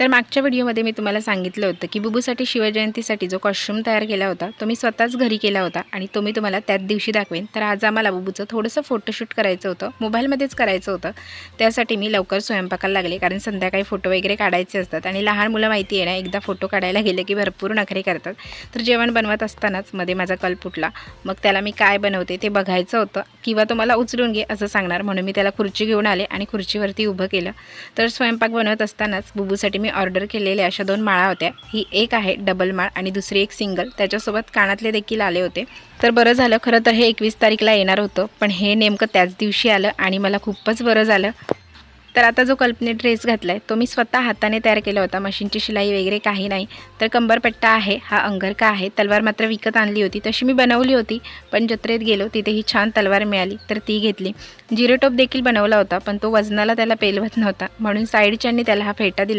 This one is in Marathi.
तर मागच्या व्हिडिओमध्ये मी तुम्हाला सांगितलं होतं की बुबूसाठी शिवजयंतीसाठी जो कॉस्ट्यूम तयार केला होता तो मी स्वतःच घरी केला होता आणि तो मी तुम्हाला त्याच दिवशी दाखवेन. तर आज आम्हाला बुबूचं थोडंसं फोटोशूट करायचं होतं मोबाईलमध्येच करायचं होतं. त्यासाठी मी लवकर स्वयंपाकाला लागले कारण संध्याकाळी फोटो वगैरे काढायचे असतात आणि लहान मुलं माहिती आहे ना एकदा फोटो काढायला गेले की भरपूर नखरे करतात. तर जेवण बनवत असतानाच मध्ये माझा कल फुटला. मग त्याला मी काय बनवते ते बघायचं होतं किंवा तो मला उचलून घे असं सांगणार. म्हणून मी त्याला खुर्ची घेऊन आले आणि खुर्चीवरती उभं केलं. तर स्वयंपाक बनवत असतानाच बुबूसाठी मी ऑर्डर केलेल्या अशा दोन माळा होत्या. ही एक आहे डबल माळ आणि दुसरी एक सिंगल. त्याच्यासोबत कानातले देखील आले होते. तर बरं झालं खरं तर हे एकवीस तारीखला येणार होतं. पण हे नेमकं त्याच दिवशी आलं आणि मला खूपच बरं झालं. तर आता जो कल्पने ड्रेस घातला आहे तो मी स्वतः हाताने तयार केला होता. मशीनची शिलाई वगैरे काही नाही. तर कंबरपट्टा आहे हा अंगरका आहे. तलवार मात्र विकत आणली होती. तशी मी बनवली होती पण जत्रेत गेलो तिथे ही छान तलवार मिळाली. तर ती घेतली. जिरो टोप देखील बनवला होता पण तो वजनाला त्याला पेलवत नव्हता. म्हणून साईडच्यांनी त्याला हा फेटा दिला